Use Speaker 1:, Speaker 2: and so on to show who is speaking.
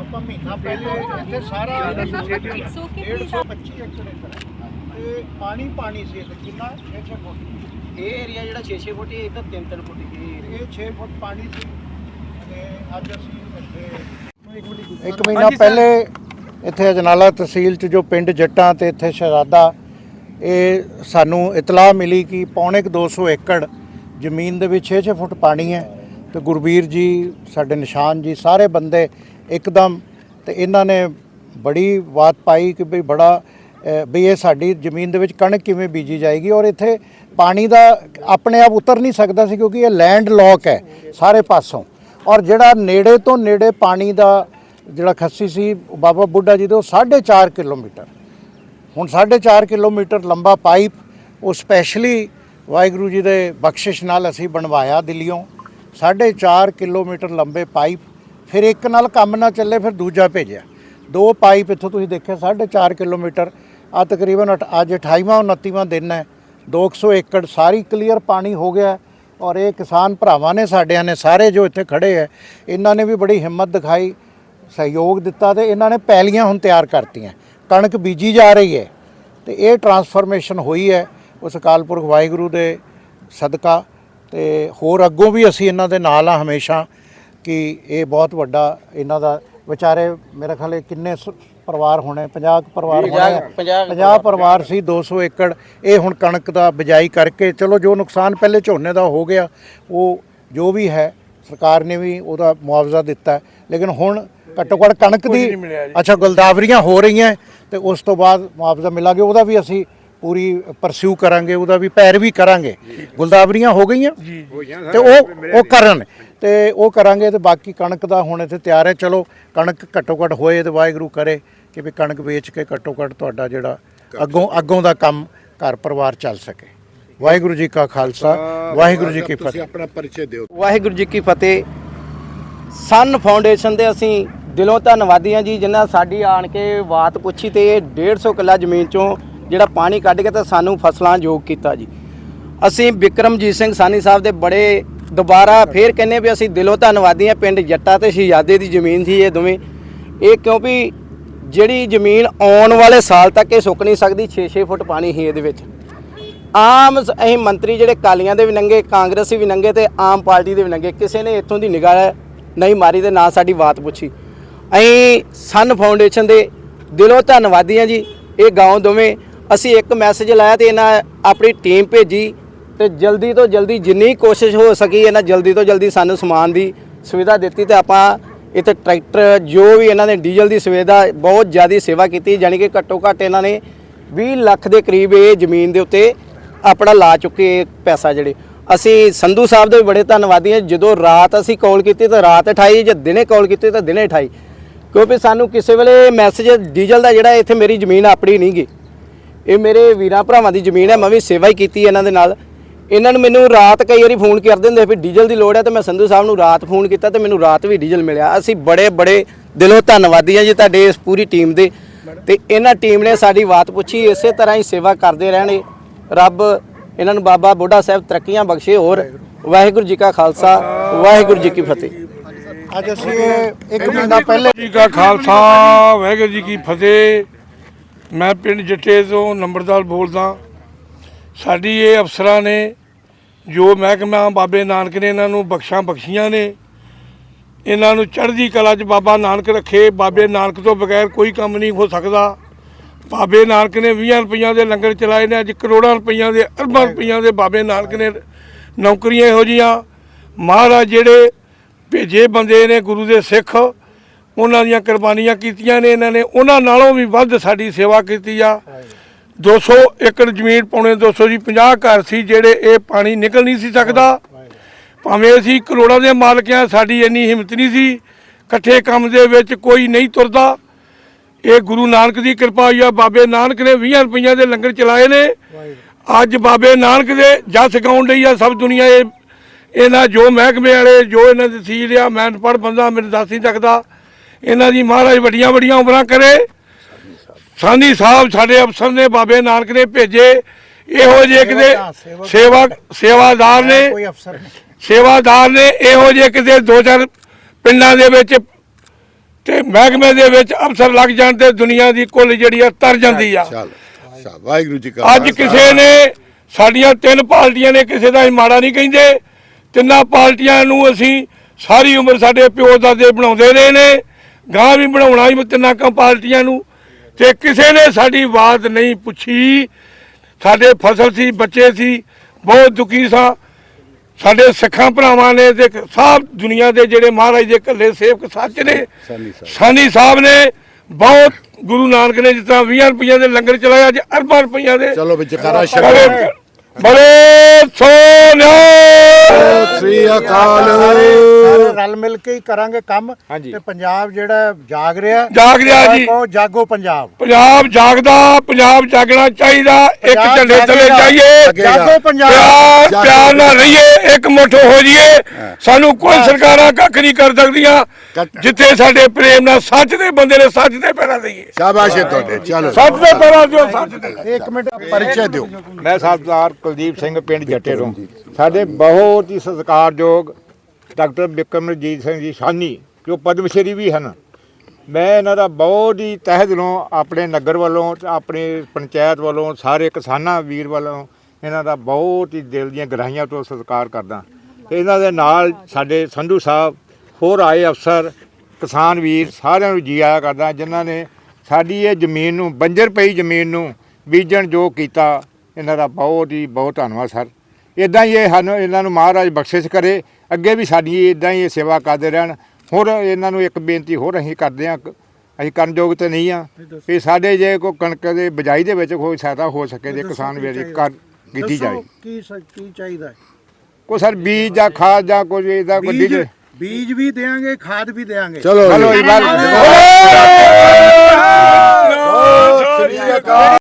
Speaker 1: ਆਪਾਂ ਮਹੀਨਾ ਪਹਿਲੇ ਇੱਥੇ ਸਾਰਾ
Speaker 2: It's okay, please.
Speaker 1: 125 ਏਕੜ ਇੱਥੇ ਤੇ ਪਾਣੀ ਪਾਣੀ ਸੀ ਇੱਥੇ ਕਿੰਨਾ? 6 ਫੁੱਟ।
Speaker 3: ਇਹ ਏਰੀਆ ਜਿਹੜਾ 6-6 ਫੁੱਟ ਇਹ ਤਾਂ 3-3 ਫੁੱਟ ਇਹ area।
Speaker 1: ਇਹ 6 ਫੁੱਟ ਪਾਣੀ ਸੀ। ਤੇ ਅੱਜ ਅਸੀਂ ਇੱਥੇ ਇੱਕ ਮਹੀਨਾ ਪਹਿਲੇ ਇੱਥੇ ਅਜਨਾਲਾ ਤਹਿਸੀਲ ਚ ਜੋ ਪਿੰਡ ਜੱਟਾਂ ਤੇ ਇੱਥੇ ਇਹ ਸਾਨੂੰ ਇਤਲਾਹ ਮਿਲੀ ਕਿ ਪੌਣੇ ਕੁ 200 ਏਕੜ ਜ਼ਮੀਨ ਦੇ ਵਿੱਚ 6-6 ਫੁੱਟ ਪਾਣੀ ਹੈ। ਤੇ ਗੁਰਬੀਰ ਜੀ ਸਾਡੇ ਨਿਸ਼ਾਨ ਜੀ ਸਾਰੇ ਬੰਦੇ ਇੱਕਦਮ ਤੇ ਇਹਨਾਂ ਨੇ ਬੜੀ ਬਾਤ ਪਾਈ ਕਿ ਵੀ ਬੜਾ ਅ, ਵੀ ਇਹ ਸਾਡੀ ਜ਼ਮੀਨ ਦੇ ਵਿੱਚ ਕਣਕ ਕਿਵੇਂ ਬੀਜੀ ਜਾਏਗੀ ਔਰ ਇੱਥੇ ਪਾਣੀ ਦਾ ਆਪਣੇ ਆਪ ਉਤਰ ਨਹੀਂ ਸਕਦਾ ਸੀ ਕਿਉਂਕਿ ਇਹ ਲੈਂਡ ਲੋਕ ਹੈ ਸਾਰੇ ਪਾਸੋਂ। ਔਰ ਜਿਹੜਾ ਨੇੜੇ ਤੋਂ ਨੇੜੇ ਪਾਣੀ ਦਾ ਜਿਹੜਾ ਖੱਸੀ ਸੀ ਬਾਬਾ ਬੁੱਢਾ ਜੀ ਦੇ ਉਹ 4.5 ਕਿਲੋਮੀਟਰ। ਹੁਣ 4.5 ਕਿਲੋਮੀਟਰ ਲੰਬਾ ਪਾਈਪ ਉਹ ਸਪੈਸ਼ਲੀ ਵਾਹਿਗੁਰੂ ਜੀ ਦੇ ਬਖਸ਼ਿਸ਼ ਨਾਲ ਅਸੀਂ ਬਣਵਾਇਆ ਦਿੱਲੀੋਂ 4.5 ਕਿਲੋਮੀਟਰ ਲੰਬੇ ਪਾਈਪ ਫਿਰ ਇੱਕ ਨਾਲ ਕੰਮ ਨਾ ਚੱਲੇ, ਫਿਰ ਦੂਜਾ ਭੇਜਿਆ। ਦੋ ਪਾਈਪ ਇੱਥੋਂ ਤੁਸੀਂ ਦੇਖਿਆ 4.5 ਕਿਲੋਮੀਟਰ ਆ ਤਕਰੀਬਨ ਅਠ- ਅੱਜ 28ਵਾਂ 29ਵਾਂ ਦਿਨ ਹੈ। 200 ਏਕੜ ਸਾਰੀ ਕਲੀਅਰ ਪਾਣੀ ਹੋ ਗਿਆ ਔਰ ਇਹ ਕਿਸਾਨ ਭਰਾਵਾਂ ਨੇ, ਸਾਡਿਆਂ ਨੇ ਸਾਰੇ ਜੋ ਇੱਥੇ ਖੜੇ ਹੈ, ਇਹਨਾਂ ਨੇ ਵੀ ਬੜੀ ਹਿੰਮਤ ਦਿਖਾਈ, ਸਹਿਯੋਗ ਦਿੱਤਾ ਤੇ ਇਹਨਾਂ ਨੇ ਪੈਲੀਆਂ ਹੁਣ ਤਿਆਰ ਕਰਤੀਆਂ। ਕਣਕ ਬੀਜੀ ਜਾ ਰਹੀ ਹੈ ਤੇ ਇਹ ਟਰਾਂਸਫਰਮੇਸ਼ਨ ਹੋਈ ਹੈ ਉਸ ਅਕਾਲ ਪੁਰਖ ਵਾਹਿਗੁਰੂ ਦੇ ਸਦਕਾ ਤੇ ਹੋਰ ਅੱਗੋਂ ਵੀ ਅਸੀਂ ਇਹਨਾਂ ਦੇ ਨਾਲ ਆ ਹਮੇਸ਼ਾ। ਕਿ ਇਹ ਬਹੁਤ ਵੱਡਾ ਇਹਨਾਂ ਦਾ ਵਿਚਾਰੇ ਮੇਰੇ ਖਿਆਲੇ ਕਿੰਨੇ ਸ- ਪਰਿਵਾਰ ਹੋਣੇ 50 ਕੁ ਪਰਿਵਾਰ ਹੋਣੇ
Speaker 3: ਪੰਜਾਹ- ਪੰਜਾਹ ਕੁ
Speaker 1: 50 ਪਰਿਵਾਰ ਸੀ 200 ਏਕੜ ਇਹ ਹੁਣ ਕਣਕ ਦਾ ਬਿਜਾਈ ਕਰਕੇ ਚਲੋ ਜੋ ਨੁਕਸਾਨ ਪਹਿਲੇ ਝੋਨੇ ਦਾ ਹੋ ਗਿਆ ਉਹ ਜੋ ਵੀ ਹੈ ਸਰਕਾਰ ਨੇ ਵੀ ਉਹਦਾ ਮੁਆਵਜ਼ਾ ਦਿੱਤਾ ਹੈ। ਲੇਕਿਨ ਹੁਣ ਘੱਟੋ ਘੱਟ ਕਣਕ ਦੀ ਅੱਛਾ ਗੁਲਦਾਵਰੀਆਂ ਹੋ ਰਹੀਆਂ ਤੇ ਉਸ ਤੋਂ ਬਾਅਦ ਮੁਆਵਜ਼ਾ ਮਿਲਾਂਗੇ ਉਹਦਾ ਵੀ ਅਸੀਂ ਪੂਰੀ ਪਰਸਿਊ ਕਰਾਂਗੇ ਉਹਦਾ ਵੀ ਪੈਰਵੀ ਕਰਾਂਗੇ। ਗੁਲਦਾਵਰੀਆਂ ਹੋ ਗਈਆਂ। ਤੇ ਉਹ ਉਹ ਕਰਨ। ਤੇ ਉਹ ਕਰਾਂਗੇ ਤੇ ਬਾਕੀ ਕਣਕ ਦਾ ਹੁਣ ਇੱਥੇ ਤਿਆਰ ਹੈ। ਚਲੋ ਕਣਕ ਘੱਟੋ ਘੱਟ ਹੋਏ ਤੇ ਵਾਹਿਗੁਰੂ ਕਰੇ ਕਿ ਵੀ ਕਣਕ ਵੇਚ ਕੇ ਘੱਟੋ ਘੱਟ ਤੁਹਾਡਾ ਜਿਹੜਾ ਅੱਗੋਂ ਅੱਗੋਂ ਦਾ ਕੰਮ ਘਰ ਪਰਿਵਾਰ ਚੱਲ ਸਕੇ। ਵਾਹਿਗੁਰੂ ਜੀ ਕਾ ਖਾਲਸਾ ਵਾਹਿਗੁਰੂ ਜੀ ਕੀ
Speaker 4: ਤੁਸੀਂ
Speaker 1: ਫਤਿਹ।
Speaker 4: ਆਪਣਾ ਪਰਿਚੈ ਦਿਓ।
Speaker 3: ਵਾਹਿਗੁਰੂ ਜੀ ਕੀ ਫਤਿਹ। ਸਨ ਫਾਊਂਡੇਸ਼ਨ ਦੇ ਅਸੀਂ ਦਿਲੋਂ ਧੰਨਵਾਦੀ ਹਾਂ ਜੀ ਜਿਨ੍ਹਾਂ ਸਾਡੀ ਆਣ ਕੇ ਬਾਤ ਪੁੱਛੀ ਤੇ ਇਹ 150 ਕਿੱਲਾ ਜ਼ਮੀਨ ਚੋਂ ਜਿਹੜਾ ਪਾਣੀ ਕੱਢ ਕੇ ਤਾਂ ਸਾਨੂੰ ਫਸਲਾਂ ਯੋਗ ਕੀਤਾ ਜੀ। ਅਸੀਂ ਵਿਕਰਮਜੀਤ ਸਿੰਘ ਸਾਨੀ ਸਾਹਿਬ ਦੇ ਬੜੇ ਦੁਬਾਰਾ ਫੇਰ ਕਹਿੰਨੇ ਵੀ ਅਸੀਂ ਦਿਲੋਂ ਧੰਨਵਾਦੀ ਹਾਂ, ਪਿੰਡ ਜੱਟਾ ਤੇ ਸ਼ਹਿਜ਼ਾਦੇ ਦੀ ਜ਼ਮੀਨ ਸੀ ਇਹ ਦੋਵੇਂ। ਇਹ ਕਿਉਂਕਿ ਜਿਹੜੀ ਜ਼ਮੀਨ ਆਉਣ ਵਾਲੇ ਸਾਲ ਤੱਕ ਇਹ ਸੁੱਕ ਨਹੀਂ ਸਕਦੀ 6-6 ਫੁੱਟ ਪਾਣੀ ਹੀ ਇਹਦੇ ਵਿੱਚ। ਆਮ ਅਸੀਂ ਮੰਤਰੀ ਜਿਹੜੇ ਕਾਲੀਆਂ ਦੇ ਵੀ ਨੰਗੇ, ਕਾਂਗਰਸੀ ਵੀ ਨੰਗੇ ਤੇ ਆਮ ਪਾਰਟੀ ਦੇ ਵੀ ਨੰਗੇ, ਕਿਸੇ ਨੇ ਇੱਥੋਂ ਦੀ ਨਿਗਾਹ ਨਹੀਂ ਮਾਰੀ ਤੇ ਨਾ ਸਾਡੀ ਬਾਤ ਪੁੱਛੀ। ਅਸੀਂ ਸਨ ਫਾਊਂਡੇਸ਼ਨ ਦੇ ਦਿਲੋਂ ਧੰਨਵਾਦੀ ਹਾਂ ਜੀ, ਇਹ ਗਾਉਂ ਦੋਵੇਂ ਅਸੀਂ ਇੱਕ ਮੈਸੇਜ ਲਾਇਆ ਤੇ ਇਹਨਾਂ ਆਪਣੀ ਟੀਮ ਭੇਜੀ ਤੇ ਜਲਦੀ ਤੋਂ ਜਲਦੀ ਜਿੰਨੀ ਕੋਸ਼ਿਸ਼ ਹੋ ਸਕੀ, ਇਹਨਾਂ ਜਲਦੀ ਤੋਂ ਜਲਦੀ ਸਾਨੂੰ ਸਮਾਨ ਦੀ ਸੁਵਿਧਾ ਦਿੱਤੀ ਤੇ ਆਪਾਂ ਇੱਥੇ ਟਰੈਕਟਰ ਜੋ ਵੀ ਇਹਨਾਂ ਨੇ ਡੀਜ਼ਲ ਦੀ ਸੁਵਿਧਾ, ਬਹੁਤ ਜ਼ਿਆਦਾ ਸੇਵਾ ਕੀਤੀ ਯਾਨੀ ਕਿ ਘੱਟੋ ਘੱਟ ਇਹਨਾਂ ਨੇ 20 ਲੱਖ ਦੇ ਕਰੀਬ ਇਹ ਜ਼ਮੀਨ ਦੇ ਉੱਤੇ ਆਪਣਾ ਲਾ ਚੁੱਕੇ ਪੈਸਾ ਜਿਹੜੇ। ਅਸੀਂ ਸੰਧੂ ਸਾਹਿਬ ਦੇ ਬੜੇ ਧੰਨਵਾਦੀ ਹਾਂ, ਜਦੋਂ ਰਾਤ ਅਸੀਂ ਕਾਲ ਕੀਤੀ ਤਾਂ ਰਾਤ ਉਠਾਈ ਜੇ ਦਿਨੇ ਕਾਲ ਕੀਤੀ ਤਾਂ ਦਿਨੇ ਉਠਾਈ ਕਿਉਂਕਿ ਸਾਨੂੰ ਕਿਸੇ ਵੇਲੇ ਮੈਸੇਜ ਡੀਜ਼ਲ ਦਾ ਜਿਹੜਾ ਇੱਥੇ ਮੇਰੀ ਜ਼ਮੀਨ ਆਪਣੀ ਨਹੀਂ ਗੀ ਇਹ ਮੇਰੇ ਵੀਰਾਂ ਭਰਾਵਾਂ ਦੀ ਜ਼ਮੀਨ ਹੈ ਮੈਂ ਵੀ ਸੇਵਾ ਹੀ ਕੀਤੀ ਇਹਨਾਂ ਦੇ ਨਾਲ। ਇਹਨਾਂ ਨੂੰ ਮੈਨੂੰ ਰਾਤ ਕਈ ਵਾਰੀ ਫੋਨ ਕਰ ਦਿੰਦੇ ਵੀ ਡੀਜ਼ਲ ਦੀ ਲੋੜ ਹੈ ਤੇ ਮੈਂ ਸੰਧੂ ਸਾਹਿਬ ਨੂੰ ਰਾਤ ਫੋਨ ਕੀਤਾ ਤੇ ਮੈਨੂੰ ਰਾਤ ਵੀ ਡੀਜ਼ਲ ਮਿਲਿਆ। ਅਸੀਂ ਬੜੇ ਬੜੇ ਦਿਲੋਂ ਧੰਨਵਾਦੀ ਹਾਂ ਜੀ ਤੁਹਾਡੇ ਇਸ ਪੂਰੀ ਟੀਮ ਦੇ। ਤੇ ਇਹਨਾਂ ਟੀਮ ਨੇ ਸਾਡੀ ਬਾਤ ਪੁੱਛੀ ਇਸੇ ਤਰ੍ਹਾਂ ਹੀ ਸੇਵਾ ਕਰਦੇ ਰਹਿਣੇ ਰੱਬ ਇਹਨਾਂ ਨੂੰ ਬਾਬਾ ਬੁੱਢਾ ਸਾਹਿਬ ਤਰੱਕੀਆਂ ਬਖਸ਼ੇ ਹੋਰ। ਵਾਹਿਗੁਰੂ ਜੀ ਕਾ ਖਾਲਸਾ ਵਾਹਿਗੁਰੂ ਜੀ ਕੀ ਫਤਿਹ।
Speaker 1: ਅੱਜ ਅਸੀਂ ਇੱਕ ਮਹੀਨਾ ਪਹਿਲੇ
Speaker 5: ਜੀ ਕਾ ਖਾਲਸਾ ਵਾਹਿਗੁਰੂ ਜੀ ਕੀ ਫਤਿਹ। ਮੈਂ ਪਿੰਡ ਜੱਟੇ ਤੋਂ ਨੰਬਰਦਾਰ ਬੋਲਦਾ ਸਾਡੀ ਇਹ ਅਫਸਰਾਂ ਨੇ ਜੋ ਮਹਿਕਮਾ ਬਾਬੇ ਨਾਨਕ ਨੇ ਇਹਨਾਂ ਨੂੰ ਬਖਸ਼ਾਂ ਬਖਸ਼ੀਆਂ ਨੇ ਇਹਨਾਂ ਨੂੰ ਚੜ੍ਹਦੀ ਕਲਾ 'ਚ ਬਾਬਾ ਨਾਨਕ ਰੱਖੇ। ਬਾਬੇ ਨਾਨਕ ਤੋਂ ਬਗੈਰ ਕੋਈ ਕੰਮ ਨਹੀਂ ਹੋ ਸਕਦਾ। ਬਾਬੇ ਨਾਨਕ ਨੇ 20 ਰੁਪਈਆਂ ਦੇ ਲੰਗਰ ਚਲਾਏ ਨੇ ਅੱਜ ਕਰੋੜਾਂ ਰੁਪਈਆਂ ਦੇ ਅਰਬਾਂ ਰੁਪਈਆਂ ਦੇ ਬਾਬੇ ਨਾਨਕ ਨੇ ਨੌਕਰੀਆਂ ਇਹੋ ਜੀਆਂ ਮਹਾਰਾਜ ਜਿਹੜੇ ਭੇਜੇ ਬੰਦੇ ਨੇ ਗੁਰੂ ਦੇ ਸਿੱਖ ਉਹਨਾਂ ਦੀਆਂ ਕੁਰਬਾਨੀਆਂ ਕੀਤੀਆਂ ਨੇ ਇਹਨਾਂ ਨੇ। ਉਹਨਾਂ ਨਾਲੋਂ ਵੀ ਵੱਧ ਸਾਡੀ ਸੇਵਾ ਕੀਤੀ ਆ। 200 ਏਕੜ ਜ਼ਮੀਨ ਪੌਣੇ 200 ਜੀ 50 ਘਰ ਸੀ ਜਿਹੜੇ ਇਹ ਪਾਣੀ ਨਿਕਲ ਨਹੀਂ ਸੀ ਸਕਦਾ। ਭਾਵੇਂ ਅਸੀਂ ਕਰੋੜਾਂ ਦੇ ਮਾਲਕ ਆ, ਸਾਡੀ ਇੰਨੀ ਹਿੰਮਤ ਨਹੀਂ ਸੀ। ਇਕੱਠੇ ਕੰਮ ਦੇ ਵਿੱਚ ਕੋਈ ਨਹੀਂ ਤੁਰਦਾ। ਇਹ ਗੁਰੂ ਨਾਨਕ ਦੀ ਕਿਰਪਾ ਹੋਈ ਆ। ਬਾਬੇ ਨਾਨਕ ਨੇ 20 ਰੁਪਈਆਂ ਦੇ ਲੰਗਰ ਚਲਾਏ ਨੇ। ਅੱਜ ਬਾਬੇ ਨਾਨਕ ਦੇ ਜਸ ਗਾਉਣ ਲਈ ਆ ਸਭ ਦੁਨੀਆ। ਇਹ ਇਹਨਾਂ ਜੋ ਮਹਿਕਮੇ ਵਾਲੇ, ਜੋ ਇਹਨਾਂ ਦੇ ਸੀਲ ਆ, ਮੈਂ ਪੜ ਬੰਦਾ ਮੈਨੂੰ ਦੱਸ ਨਹੀਂ ਸਕਦਾ ਇਹਨਾਂ ਦੀ ਮਹਾਰਾਜ ਵੱਡੀਆਂ ਵੱਡੀਆਂ ਉਮਰਾਂ ਕਰੇ। ਸਾਨੀ ਸਾਹਿਬ ਸਾਡੇ ਅਫਸਰ ਨੇ ਬਾਬੇ ਨਾਨਕ ਨੇ ਭੇਜੇ। ਇਹੋ ਜਿਹੇ ਕਿਤੇ ਸੇਵਾ ਸੇਵਾਦਾਰ ਨੇ
Speaker 1: ਕੋਈ ਅਫਸਰ ਨਹੀਂ।
Speaker 5: ਸੇਵਾਦਾਰ ਨੇ ਇਹੋ ਜਿਹੇ ਕਿਤੇ ਦੋ ਚਾਰ ਪਿੰਡਾਂ ਦੇ ਵਿੱਚ ਤੇ ਮਹਿਕਮੇ ਦੇ ਵਿੱਚ ਅਫਸਰ ਲੱਗ ਜਾਣ ਤੇ ਦੁਨੀਆ ਦੀ ਕੁੱਲ ਜਿਹੜੀ ਆ ਤਰ ਜਾਂਦੀ ਆ।
Speaker 2: ਵਾਹਿਗੁਰੂ ਜੀ ਕਾ
Speaker 5: ਅੱਜ। ਕਿਸੇ ਨੇ ਸਾਡੀਆਂ ਤਿੰਨ ਪਾਰਟੀਆਂ ਨੇ ਕਿਸੇ ਦਾ ਮਾੜਾ ਨਹੀਂ ਕਹਿੰਦੇ। ਤਿੰਨਾਂ ਪਾਰਟੀਆਂ ਨੂੰ ਅਸੀਂ ਸਾਰੀ ਉਮਰ ਸਾਡੇ ਪਿਓ ਦਾਦੇ ਬਣਾਉਂਦੇ ਰਹੇ ਨੇ। ਗਾਂ ਵੀ ਬਣਾਉਣਾ ਹੀ ਤਿੰਨਾਂ ਕਾਂ ਪਾਰਟੀਆਂ ਨੂੰ। ਤੇ ਕਿਸੇ ਨੇ ਸਾਡੀ ਬਾਤ ਨਹੀਂ ਪੁੱਛੀ। ਸਾਡੇ ਫਸਲ ਸੀ ਬੱਚੇ ਸੀ ਬਹੁਤ ਦੁਖੀ ਸਾਂ। ਸਾਡੇ ਸਿੱਖਾਂ ਭਰਾਵਾਂ ਨੇ ਤੇ ਸਭ ਦੁਨੀਆ ਦੇ ਜਿਹੜੇ ਮਹਾਰਾਜ ਦੇ ਕੱਲੇ ਸੇਵਕ ਸੱਚ ਨੇ
Speaker 2: ਸਾਨੀ ਸਾਹਿਬ।
Speaker 5: ਨੇ ਬਹੁਤ ਗੁਰੂ ਨਾਨਕ ਨੇ ਤਰ੍ਹਾਂ 20 ਰੁਪਈਆਂ ਦੇ ਲੰਗਰ ਚਲਾਇਆ ਅੱਜ ਅਰਬਾਂ ਰੁਪਈਆਂ ਦੇ
Speaker 2: ਚਲੋ
Speaker 5: ਬੜੇ
Speaker 2: ਸ਼ਕਰ
Speaker 5: ਬੜੇ ਸੋਨਿਆ।
Speaker 2: ਸ੍ਰੀ ਅਕਾਲ।
Speaker 1: ਸਾਰੇ ਰਲ ਮਿਲ ਕੇ ਹੀ ਕਰਾਂਗੇ ਕੰਮ
Speaker 3: ਹਾਂਜੀ।
Speaker 1: ਤੇ ਪੰਜਾਬ ਜਿਹੜਾ ਜਾਗ ਰਿਹਾ
Speaker 5: ਜਾਗ ਰਿਹਾ ਜੀ।
Speaker 1: ਕਹੋ ਜਾਗੋ ਪੰਜਾਬ।
Speaker 5: ਪੰਜਾਬ ਜਾਗਦਾ ਪੰਜਾਬ ਜਾਗਣਾ ਚਾਹੀਦਾ ਇੱਕ
Speaker 1: ਪੰਜਾਬ
Speaker 5: ਝੰਡੇ ਥੱਲੇ
Speaker 1: ਜਾਗੇਗਾ।
Speaker 5: ਜਾਈਏ।
Speaker 2: ਜਾਗੇਗਾ।
Speaker 1: ਜਾਗੋ ਪੰਜਾਬ
Speaker 5: ਪਿਆਰ
Speaker 2: ਜਾਗੋ।
Speaker 5: ਪਿਆਰ ਨਾਲ ਰਹੀਏ ਇੱਕ ਮੁੱਠ ਹੋ ਜਾਈਏ। ਸਾਨੂੰ ਕੋਈ ਸਰਕਾਰਾਂ ਕੱਖ ਨਹੀਂ ਕਰ ਸਕਦੀਆਂ। ਜਿੱਥੇ ਸਾਡੇ ਪ੍ਰੇਮ ਨਾਲ ਸੱਚ ਦੇ ਬੰਦੇ ਨੇ ਸੱਚ ਦੇ ਪੈਰਾਂ ਦੇਈਏ
Speaker 2: ਸ਼ਾਬਾਸ਼ ਹੈ ਤੁਹਾਡੇ। ਚਲੋ।
Speaker 5: ਸੱਚ ਦੇ ਪੈਰਾਂ ਦਿਓ ਸੱਚ ਦੇ
Speaker 1: ਇੱਕ ਮਿੰਟ
Speaker 2: ਪਰਿਚੈ ਦਿਓ।
Speaker 4: ਮੈਂ ਸਰਦਾਰ ਕੁਲਦੀਪ ਸਿੰਘ ਪਿੰਡ ਜੱਟੇ ਤੋਂ। ਸਾਡੇ ਬਹੁਤ ਹੀ ਸਤਿਕਾਰਯੋਗ ਡਾਕਟਰ ਬਿਕਰਮਜੀਤ ਸਿੰਘ ਜੀ ਸਾਨੀ ਜੋ ਪਦਮ ਸ਼੍ਰੀ ਵੀ ਹਨ। ਮੈਂ ਇਹਨਾਂ ਦਾ ਬਹੁਤ ਹੀ ਤਹਿ ਦਿਲੋਂ ਆਪਣੇ ਨਗਰ ਵੱਲੋਂ ਆਪਣੇ ਪੰਚਾਇਤ ਵੱਲੋਂ ਸਾਰੇ ਕਿਸਾਨਾਂ ਵੀਰ ਵੱਲੋਂ ਇਹਨਾਂ ਦਾ ਬਹੁਤ ਹੀ ਦਿਲ ਦੀਆਂ ਗਹਿਰਾਈਆਂ ਤੋਂ ਸਤਿਕਾਰ ਕਰਦਾ। ਇਹਨਾਂ ਦੇ ਨਾਲ ਸਾਡੇ ਸੰਧੂ ਸਾਹਿਬ ਹੋਰ ਆਏ ਅਫਸਰ ਕਿਸਾਨ ਵੀਰ ਸਾਰਿਆਂ ਨੂੰ ਜੀ ਆਇਆ ਕਰਦਾ ਜਿਨ੍ਹਾਂ ਨੇ ਸਾਡੀ ਇਹ ਜ਼ਮੀਨ ਨੂੰ ਬੰਜਰ ਪਈ ਜ਼ਮੀਨ ਨੂੰ ਬੀਜਣ ਜੋ ਕੀਤਾ। ਇਹਨਾਂ ਦਾ ਬਹੁਤ ਹੀ ਬਹੁਤ ਧੰਨਵਾਦ ਸਰ। ਇਦਾਂ ਹੀ ਇਹ ਸਾਨੂੰ ਇਹਨਾਂ ਨੂੰ ਮਹਾਰਾਜ ਬਖਸ਼ਿਸ਼ ਕਰੇ ਅੱਗੇ ਵੀ ਸਾਡੀ ਇਦਾਂ ਹੀ ਇਹ ਸੇਵਾ ਕਰਦੇ ਰਹਿਣ। ਹੋਰ ਇਹਨਾਂ ਨੂੰ ਇੱਕ ਬੇਨਤੀ ਹੋਰ ਅਸੀਂ ਕਰਦੇ ਹਾਂ ਅਸੀਂ ਕਰਨ ਯੋਗ ਤੇ ਨਹੀਂ ਆ ਵੀ ਸਾਡੇ ਜੇ ਕੋਈ ਕਣਕ ਦੇ ਬਿਜਾਈ ਦੇ ਵਿੱਚ ਕੋਈ ਸਹਾਇਤਾ ਹੋ ਸਕੇ ਤੇ ਕਿਸਾਨ ਵੀਰ ਦੀ ਕਰ ਕੀਤੀ ਜਾਏ।
Speaker 1: ਕੀ ਕੀ ਚਾਹੀਦਾ
Speaker 4: ਕੋਈ ਸਰ ਬੀਜ ਜਾਂ ਖਾਦ ਜਾਂ ਕੋਈ ਇਹਦਾ ਕੋਈ
Speaker 1: ਬੀਜ
Speaker 4: ਡੀਜ਼ਲ
Speaker 1: ਬੀਜ ਵੀ ਦੇਾਂਗੇ ਖਾਦ ਵੀ ਦੇਾਂਗੇ
Speaker 2: ਚਲੋ
Speaker 4: ਚਲੋ
Speaker 2: ਜੀ।
Speaker 4: ਜੀ, ਬਲ-
Speaker 2: ਸ੍ਰੀ ਅਕਾਲ